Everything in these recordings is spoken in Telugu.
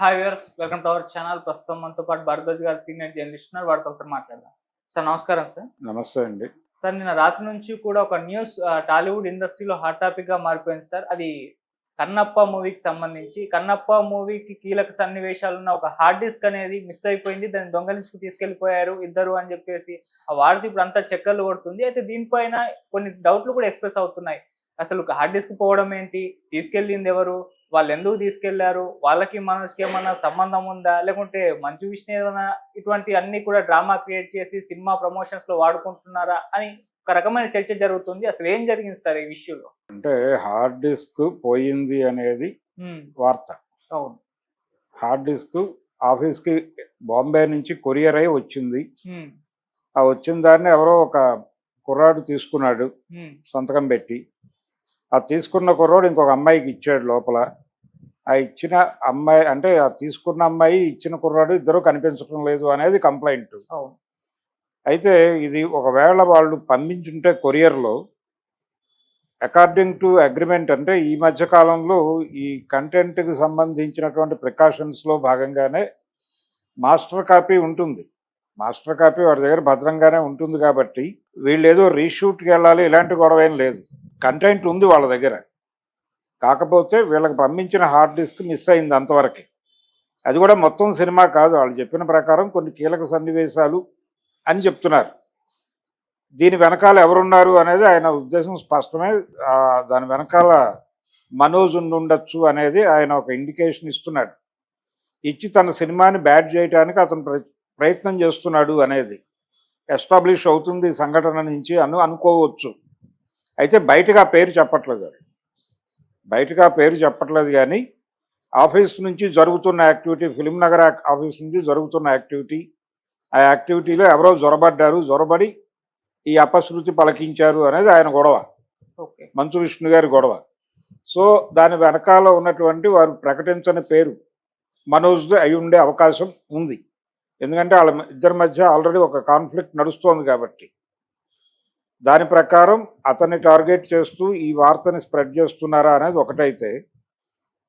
Hi viewers welcome to our channel ప్రస్తుతం మనతో పాటు భారద్వాజ్ గారు సీనియర్ జర్నలిస్ట్ ఉన్నారు. వారితో ఒకసారి మాట్లాడదాం. సార్ నమస్కారం సార్ నమస్తే అండి. సార్ నిన్న రాత్రి నుంచి కూడా ఒక న్యూస్ టాలీవుడ్ ఇండస్ట్రీలో హాట్ టాపిక్గా మారిపోయింది సార్ అది కన్నప్ప మూవీకి సంబంధించి కన్నప్ప మూవీకి కీలక సన్నివేశాలు ఉన్న ఒక హార్డ్ డిస్క్ అనేది మిస్ అయిపోయింది. దాన్ని దొంగలించుకు తీసుకెళ్ళిపోయారు ఇద్దరు అని చెప్పేసి. ఆ వాడితే ఇప్పుడు అంతా చక్కర్లు కొడుతుంది. అయితే దీనిపైన కొన్ని డౌట్లు కూడా ఎక్స్ప్రెస్ అవుతున్నాయి. అసలు హార్డ్ డిస్క్ పోవడం ఏంటి? తీసుకెళ్ళింది ఎవరు? వాళ్ళు ఎందుకు తీసుకెళ్ళారు? వాళ్ళకి మనసుకి ఏమన్నా సంబంధం ఉందా? లేకుంటే మంచు విష్ణు ఏదైనా ఇటువంటి అన్ని కూడా డ్రామా క్రియేట్ చేసి సినిమా ప్రమోషన్స్లో వాడుకుంటున్నారా? అని ఒక రకమైన చర్చ జరుగుతుంది. అసలు ఏం జరిగింది సార్ ఈ విషయంలో? అంటే హార్డ్ డిస్క్ పోయింది అనేది వార్త. అవును. హార్డ్ డిస్క్ ఆఫీస్కి బాంబే నుంచి కొరియర్ అయి వచ్చింది. ఆ వచ్చిన దాన్ని ఎవరో ఒక కుర్రాడు తీసుకున్నాడు. సంతకం పెట్టి. ఆ తీసుకున్న కుర్రాడు ఇంకొక అమ్మాయికి ఇచ్చాడు లోపల. ఆ ఇచ్చిన అమ్మాయి అంటే ఆ తీసుకున్న అమ్మాయి ఇచ్చిన కుర్రాడు ఇద్దరు కనిపించడం లేదు అనేది కంప్లైంట్. అయితే ఇది ఒకవేళ వాళ్ళు పంపించుంటే కొరియర్లో అకార్డింగ్ టు అగ్రిమెంట్ అంటే ఈ మధ్య కాలంలో ఈ కంటెంట్కి సంబంధించినటువంటి ప్రికాషన్స్లో భాగంగానే మాస్టర్ కాపీ ఉంటుంది. మాస్టర్ కాపీ వాడి దగ్గర భద్రంగానే ఉంటుంది కాబట్టి వీళ్ళు ఏదో రీషూట్కి వెళ్ళాలి ఇలాంటి గొడవ ఏం లేదు. కంటెంట్ ఉంది వాళ్ళ దగ్గర. కాకపోతే వీళ్ళకి పంపించిన హార్డ్ డిస్క్ మిస్ అయింది అంతవరకు. అది కూడా మొత్తం సినిమా కాదు. వాళ్ళు చెప్పిన ప్రకారం కొన్ని కీలక సన్నివేశాలు అని చెప్తున్నారు. దీని వెనకాల ఎవరున్నారు అనేది ఆయన ఉద్దేశం స్పష్టమే. దాని వెనకాల మనోజ్ ఉండొచ్చు అనేది ఆయన ఒక ఇండికేషన్ ఇస్తున్నాడు. ఇచ్చి తన సినిమాని బ్యాడ్ చేయడానికి అతను ప్ర- ప్రయత్నం చేస్తున్నాడు అనేది ఎస్టాబ్లిష్ అవుతుంది ఈ సంఘటన నుంచి అను అనుకోవచ్చు. అయితే బయటకు ఆ పేరు చెప్పట్లేదు. ఆ పేరు చెప్పట్లేదు కానీ ఆఫీస్ నుంచి జరుగుతున్న యాక్టివిటీ ఫిలిం నగర్ ఆఫీస్ నుంచి జరుగుతున్న యాక్టివిటీ ఆ యాక్టివిటీలో ఎవరో జొరబడ్డారు జొరబడి ఈ అపశృతి పలకించారు అనేది ఆయన గొడవ. ఓకే. మంచు విష్ణు గారి గొడవ. సో దాని వెనకాల ఉన్నటువంటి వారు ప్రకటించని పేరు మనోజ్ది అయి ఉండే అవకాశం ఉంది. ఎందుకంటే వాళ్ళ ఇద్దరి మధ్య ఆల్రెడీ ఒక కాన్ఫ్లిక్ట్ నడుస్తోంది కాబట్టి. దాని ప్రకారం అతన్ని టార్గెట్ చేస్తూ ఈ వార్తని స్ప్రెడ్ చేస్తున్నారా అనేది ఒకటైతే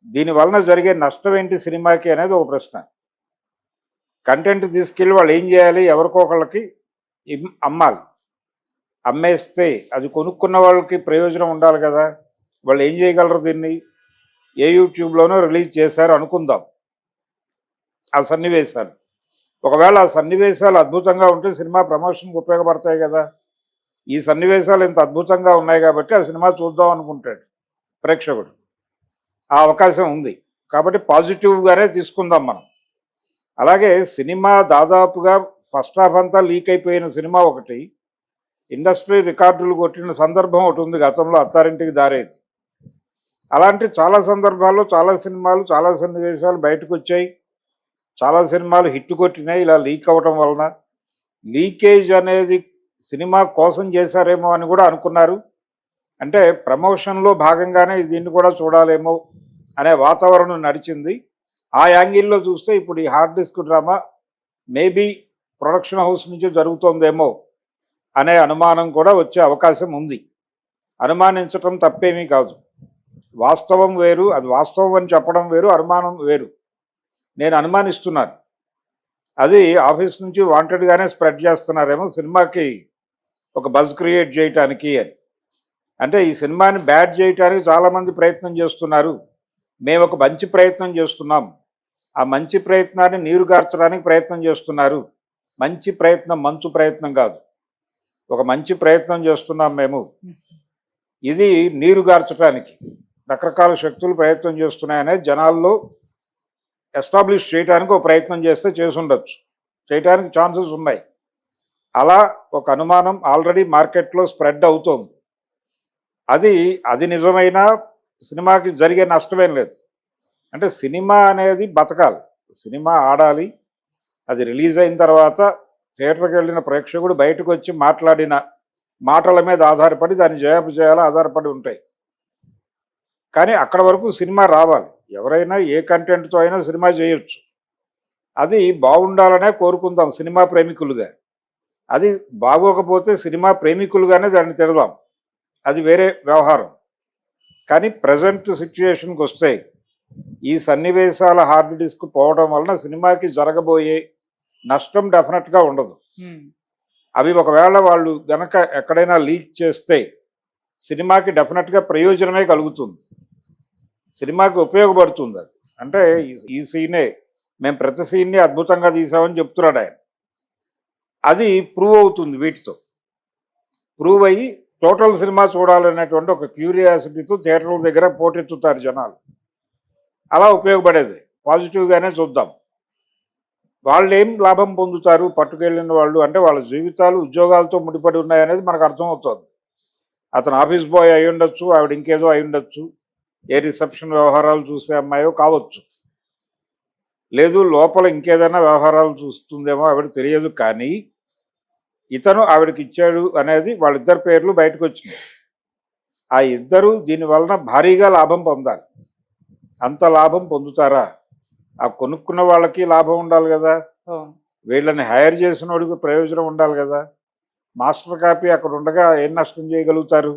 దీనివలన జరిగే నష్టం ఏంటి సినిమాకి అనేది ఒక ప్రశ్న. కంటెంట్ తీసుకెళ్ళి వాళ్ళు ఏం చేయాలి ఎవరికొకళ్ళకి అమ్మాలి. అమ్మేస్తే అది కొనుక్కున్న వాళ్ళకి ప్రయోజనం ఉండాలి కదా. వాళ్ళు ఏం చేయగలరు దీన్ని? ఏ యూట్యూబ్లోనో రిలీజ్ చేశారు అనుకుందాం. ఆ సన్నివేశాలు. ఒకవేళ ఆ సన్నివేశాలు అద్భుతంగా ఉంటే సినిమా ప్రమోషన్కి ఉపయోగపడతాయి కదా. ఈ సన్నివేశాలు ఇంత అద్భుతంగా ఉన్నాయి కాబట్టి ఆ సినిమా చూద్దాం అనుకుంటాడు ప్రేక్షకుడు. ఆ అవకాశం ఉంది. కాబట్టి పాజిటివ్గానే తీసుకుందాం మనం. అలాగే సినిమా దాదాపుగా ఫస్ట్ హాఫ్ అంతా లీక్ అయిపోయిన సినిమా ఒకటి. ఇండస్ట్రీ రికార్డులు కొట్టిన సందర్భం ఒకటి ఉంది గతంలో అత్తారింటికి దారేది. అలాంటి చాలా సందర్భాల్లో చాలా సినిమాలు చాలా సన్నివేశాలు బయటకు వచ్చాయి. చాలా సినిమాలు హిట్ కొట్టినాయి. ఇలా లీక్ అవ్వటం వలన లీకేజ్ అనేది సినిమా కోసం చేశారేమో అని కూడా అనుకున్నారు. అంటే ప్రమోషన్లో భాగంగానే దీన్ని కూడా చూడాలేమో అనే వాతావరణం నడిచింది. ఆ యాంగిల్లో చూస్తే ఇప్పుడు ఈ hard disk drama maybe production house నుంచి జరుగుతోందేమో అనే అనుమానం కూడా వచ్చే అవకాశం ఉంది. అనుమానించటం తప్పేమీ కాదు. వాస్తవం వేరు అది వాస్తవం అని చెప్పడం వేరు అనుమానం వేరు. నేను అనుమానిస్తున్నాను. అది ఆఫీస్ నుంచి వాంటెడ్గానే స్ప్రెడ్ చేస్తున్నారేమో సినిమాకి ఒక బజ్ క్రియేట్ చేయటానికి అని. అంటే ఈ సినిమాని బ్యాడ్ చేయటానికి చాలామంది ప్రయత్నం చేస్తున్నారు. మేము ఒక మంచి ప్రయత్నం చేస్తున్నాం. ఆ మంచి ప్రయత్నాన్ని నీరుగార్చడానికి ప్రయత్నం చేస్తున్నారు. మంచి ప్రయత్నం మంచు ప్రయత్నం కాదు. ఒక మంచి ప్రయత్నం చేస్తున్నాం మేము. ఇది నీరు గార్చడానికి రకరకాల శక్తులు ప్రయత్నం చేస్తున్నాయనే జనాల్లో ఎస్టాబ్లిష్ చేయడానికి ఒక ప్రయత్నం చేస్తే చేసుండొచ్చు చేయడానికి ఛాన్సెస్ ఉన్నాయి. అలా ఒక అనుమానం ఆల్రెడీ మార్కెట్లో స్ప్రెడ్ అవుతోంది. అది అది నిజమైన సినిమాకి జరిగే నష్టమేం లేదు. అంటే సినిమా అనేది బతకాలి. సినిమా ఆడాలి. అది రిలీజ్ అయిన తర్వాత థియేటర్కి వెళ్ళిన ప్రేక్షకుడు బయటకు వచ్చి మాట్లాడిన మాటల మీద ఆధారపడి దాని జయాపజయాలు ఆధారపడి ఉంటాయి. కానీ అక్కడ వరకు సినిమా రావాలి. ఎవరైనా ఏ కంటెంట్తో అయినా సినిమా చేయొచ్చు. అది బాగుండాలనే కోరుకుందాం సినిమా ప్రేమికులుగా. అది బాగోకపోతే సినిమా ప్రేమికులుగానే దాన్ని తిడదాం. అది వేరే వ్యవహారం. కానీ ప్రజెంట్ సిచ్యుయేషన్కి వస్తే ఈ సన్నివేశాల హార్డ్ డిస్క్ పోవడం వలన సినిమాకి జరగబోయే నష్టం డెఫినెట్గా ఉండదు. అవి ఒకవేళ వాళ్ళు గనక ఎక్కడైనా లీక్ చేస్తే సినిమాకి డెఫినెట్గా ప్రయోజనమే కలుగుతుంది. సినిమాకి ఉపయోగపడుతుంది అది. అంటే ఈ- ఈ సీనే మేము ప్రతి సీన్ని అద్భుతంగా తీసామని చెప్తున్నాడు ఆయన. అది ప్రూవ్ అవుతుంది వీటితో. ప్రూవ్ అయ్యి టోటల్ సినిమా చూడాలనేటువంటి ఒక క్యూరియాసిటీతో థియేటర్ల దగ్గర పోటెత్తుతారు జనాలు. అలా ఉపయోగపడేది. పాజిటివ్గానే చూద్దాం. వాళ్ళు ఏం లాభం పొందుతారు? పట్టుకెళ్ళిన వాళ్ళు అంటే వాళ్ళ జీవితాలు ఉద్యోగాలతో ముడిపడి ఉన్నాయనేది మనకు అర్థమవుతుంది. అతను ఆఫీస్ బాయ్ అయి ఉండొచ్చు ఆవిడ ఇంకేదో అయి ఉండొచ్చు. ఏ రిసెప్షన్ వ్యవహారాలు చూసే అమ్మాయో కావచ్చు. లేదు లోపల ఇంకేదైనా వ్యవహారాలు చూస్తుందేమో ఆవిడ తెలియదు కానీ ఇతను ఆవిడకి ఇచ్చాడు అనేది వాళ్ళిద్దరి పేర్లు బయటకు వచ్చినాయి. ఆ ఇద్దరు దీని వలన భారీగా లాభం పొందాలి. అంత లాభం పొందుతారా? ఆ కొనుక్కున్న వాళ్ళకి లాభం ఉండాలి కదా. వీళ్ళని హైర్ చేసిన వాడికి ప్రయోజనం ఉండాలి కదా. మాస్టర్ కాపీ అక్కడ ఉండగా ఏం నష్టం చేయగలుగుతారు?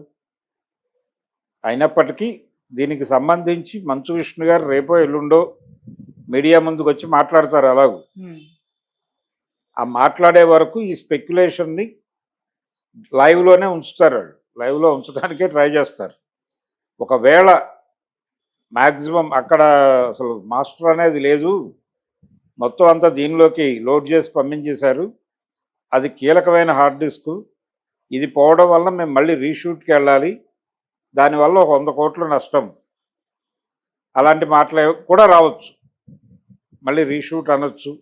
అయినప్పటికీ దీనికి సంబంధించి మంచు విష్ణు గారు రేపో ఎల్లుండో మీడియా ముందుకు వచ్చి మాట్లాడతారు అలాగూ. ఆ మాట్లాడే వరకు ఈ స్పెక్యులేషన్ని లైవ్లోనే ఉంచుతారు వాళ్ళు. లైవ్లో ఉంచడానికే ట్రై చేస్తారు. ఒకవేళ మ్యాక్సిమం అక్కడ అసలు మాస్టర్ అనేది లేదు. మొత్తం అంతా దీనిలోకి లోడ్ చేసి పంపించేశారు. అది కీలకమైన హార్డ్ డిస్క్ ఇది పోవడం వల్ల మేము మళ్ళీ రీషూట్కి వెళ్ళాలి. దానివల్ల ఒక వంద కోట్ల నష్టం. అలాంటి మాటలు కూడా రావచ్చు. మళ్ళీ రీషూట్ అనొచ్చు.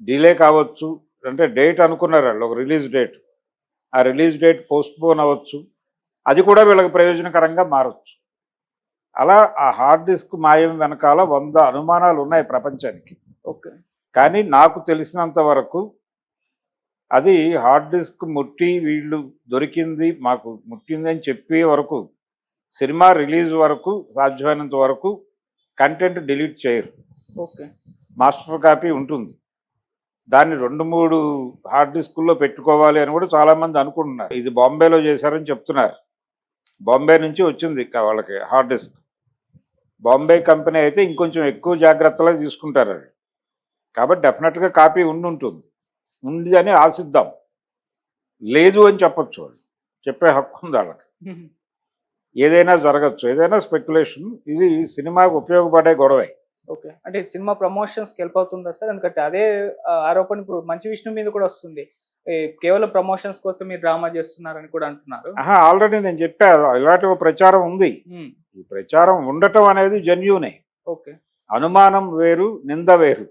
డిలే కావచ్చు అంటే డేట్ అనుకున్నారు? వాళ్ళు ఒక రిలీజ్ డేట్. ఆ రిలీజ్ డేట్ పోస్ట్ పోన్ అవ్వచ్చు. అది కూడా వీళ్ళకి ప్రయోజనకరంగా మారచ్చు. అలా ఆ హార్డ్ డిస్క్ మాయం వెనకాల వంద అనుమానాలు ఉన్నాయి ప్రపంచానికి. ఓకే. కానీ నాకు తెలిసినంత వరకు అది హార్డ్ డిస్క్ ముట్టి వీళ్ళు దొరికింది మాకు ముట్టిందని చెప్పే వరకు సినిమా రిలీజ్ వరకు సాధ్యమైనంత వరకు కంటెంట్ డిలీట్ చేయరు. ఓకే. మాస్టర్ కాపీ ఉంటుంది. దాన్ని రెండు మూడు హార్డ్ డిస్కుల్లో పెట్టుకోవాలి అని కూడా చాలామంది అనుకుంటున్నారు. ఇది బాంబేలో చేశారని చెప్తున్నారు. బాంబే నుంచి వచ్చింది వాళ్ళకి హార్డ్ డిస్క్ బాంబే కంపెనీ అయితే ఇంకొంచెం ఎక్కువ జాగ్రత్తలు తీసుకుంటారు అది. కాబట్టి డెఫినెట్గా కాపీ ఉండి ఉంటుంది. ఉంది అని ఆశిద్దాం. లేదు అని చెప్పొచ్చు వాళ్ళు. చెప్పే హక్కు ఉంది వాళ్ళకి. ఏదైనా జరగచ్చు. ఏదైనా స్పెక్యులేషన్ ఇది సినిమాకు ఉపయోగపడే గొడవే. ఓకే. అంటే సినిమా ప్రమోషన్స్ హెల్ప్ అవుతుందా సార్? ఎందుకంటే అదే ఆరోపణ ఇప్పుడు మంచి విష్ణు మీద కూడా వస్తుంది. కేవలం ప్రమోషన్స్ కోసం మీరు డ్రామా చేస్తున్నారని కూడా అంటున్నారు. ఆల్రెడీ నేను చెప్పా ఇలాంటి ఒక ప్రచారం ఉంది. ఈ ప్రచారం ఉండటం అనేది జన్యునే. ఓకే. అనుమానం వేరు నింద వేరు.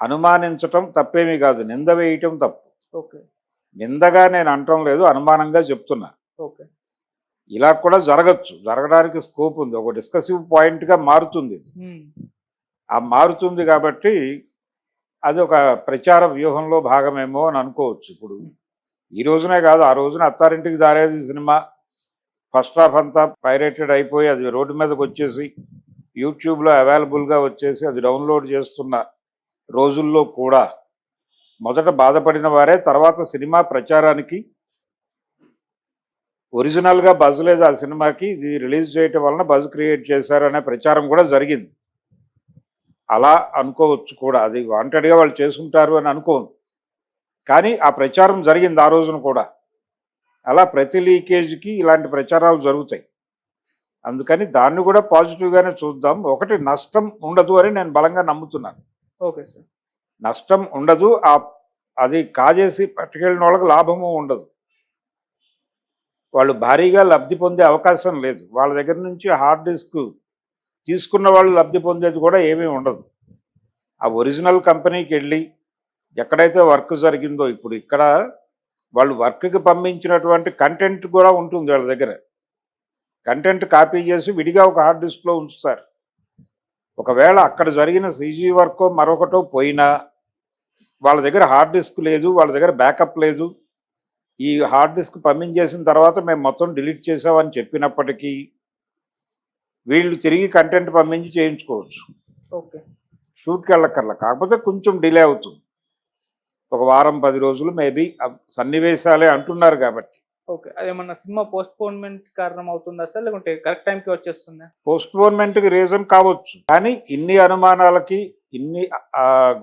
అనుమానించటం తప్పేమీ కాదు నింద వేయటం తప్పు. ఓకే. నిందగా నేను అంటం లేదు అనుమానంగా చెప్తున్నా. ఓకే. ఇలా కూడా జరగచ్చు. జరగడానికి స్కోప్ ఉంది. ఒక డిస్కసివ్ పాయింట్గా మారుతుంది ఆ మారుతుంది కాబట్టి అది ఒక ప్రచార వ్యూహంలో భాగమేమో అని అనుకోవచ్చు ఇప్పుడు. ఈ రోజునే కాదు ఆ రోజున Attarintiki Daredi cinema. First half అంతా పైరేటెడ్ అయిపోయి అది రోడ్డు మీదకి వచ్చేసి యూట్యూబ్లో అవైలబుల్గా వచ్చేసి అది డౌన్లోడ్ చేస్తున్న రోజుల్లో కూడా మొదట బాధపడిన వారే తర్వాత సినిమా ప్రచారానికి ఒరిజినల్గా బజ్ లేదు ఆ సినిమాకి ఇది రిలీజ్ చేయటం వలన బజ్ క్రియేట్ చేశారనే ప్రచారం కూడా జరిగింది. అలా అనుకోవచ్చు కూడా. అది వాంటెడ్గా వాళ్ళు చేసుకుంటారు అని అనుకోను. కానీ ఆ ప్రచారం జరిగింది ఆ రోజున కూడా. అలా ప్రతి లీకేజ్కి ఇలాంటి ప్రచారాలు జరుగుతాయి. అందుకని దాన్ని కూడా పాజిటివ్గానే చూద్దాం. ఒకటి నష్టం ఉండదు అని నేను బలంగా నమ్ముతున్నాను. Okay sir. నష్టం ఉండదు. ఆ అది కాజేసి పట్టుకెళ్ళిన వాళ్ళకి లాభము ఉండదు. వాళ్ళు భారీగా లబ్ధి పొందే అవకాశం లేదు. వాళ్ళ దగ్గర నుంచి హార్డ్ డిస్క్ తీసుకున్న వాళ్ళు లబ్ధి పొందేది కూడా ఏమీ ఉండదు. ఆ ఒరిజినల్ కంపెనీకి వెళ్ళి ఎక్కడైతే వర్క్ జరిగిందో ఇప్పుడు ఇక్కడ వాళ్ళు వర్క్కి పంపించినటువంటి కంటెంట్ కూడా ఉంటుంది వాళ్ళ దగ్గర. కంటెంట్ కాపీ చేసి విడిగా ఒక హార్డ్ డిస్క్లో ఉంచుతారు. ఒకవేళ అక్కడ జరిగిన సీజీ వర్కో మరొకటో పోయినా వాళ్ళ దగ్గర హార్డ్ డిస్క్ లేదు వాళ్ళ దగ్గర బ్యాకప్ లేదు ఈ హార్డ్ డిస్క్ పంపించేసిన తర్వాత మేము మొత్తం డిలీట్ చేసామని చెప్పినప్పటికీ వీళ్ళు తిరిగి కంటెంట్ పంపించి చేయించుకోవచ్చు. ఓకే. షూట్కి వెళ్ళక్కర్లా. కాకపోతే కొంచెం డిలే అవుతుంది. ఒక వారం పది రోజులు మేబీ సన్నివేశాలే అంటున్నారు కాబట్టి. ఓకే. అదేమన్నా సినిమా పోస్ట్ పోన్మెంట్ కారణం అవుతుందా సార్? లేకుంటే కరెక్ట్ టైంకి వచ్చేస్తుందా? పోస్ట్ పోన్మెంట్కి రీజన్ కావచ్చు. కానీ ఇన్ని అనుమానాలకి ఇన్ని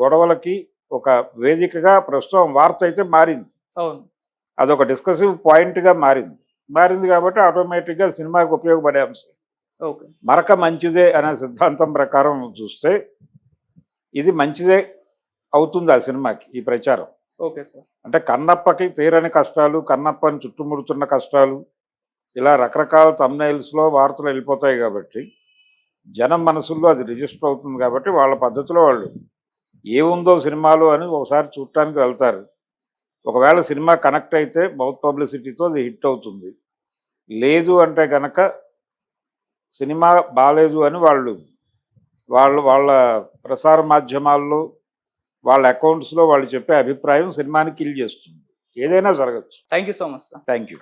గొడవలకి ఒక వేదికగా ప్రస్తుతం వార్త అయితే మారింది. అవును. అదొక డిస్కసివ్ పాయింట్గా మారింది. మారింది కాబట్టి ఆటోమేటిక్గా సినిమాకి ఉపయోగపడే అంశం. ఓకే. మరక మంచిదే అనే సిద్ధాంతం ప్రకారం చూస్తే ఇది మంచిదే అవుతుంది ఆ సినిమాకి ఈ ప్రచారం. Okay sir. అంటే కన్నప్పకి తీరని కష్టాలు కన్నప్పని చుట్టుముడుతున్న కష్టాలు ఇలా రకరకాల తమ్నైల్స్లో వార్తలు వెళ్ళిపోతాయి కాబట్టి జనం మనసుల్లో అది రిజిస్టర్ అవుతుంది కాబట్టి వాళ్ళ పద్ధతిలో వాళ్ళు ఏముందో సినిమాలో అని ఒకసారి చూడటానికి వెళ్తారు. ఒకవేళ సినిమా కనెక్ట్ అయితే మౌత్ పబ్లిసిటీతో అది హిట్ అవుతుంది. లేదు అంటే గనక సినిమా బాగాలేదు అని వాళ్ళు వాళ్ళు వాళ్ళ ప్రసార మాధ్యమాల్లో వాళ్ళ అకౌంట్స్లో వాళ్ళు చెప్పే అభిప్రాయం సినిమాని కిల్ చేస్తుంది. ఏదైనా జరగచ్చు. Thank you so much sir. Thank you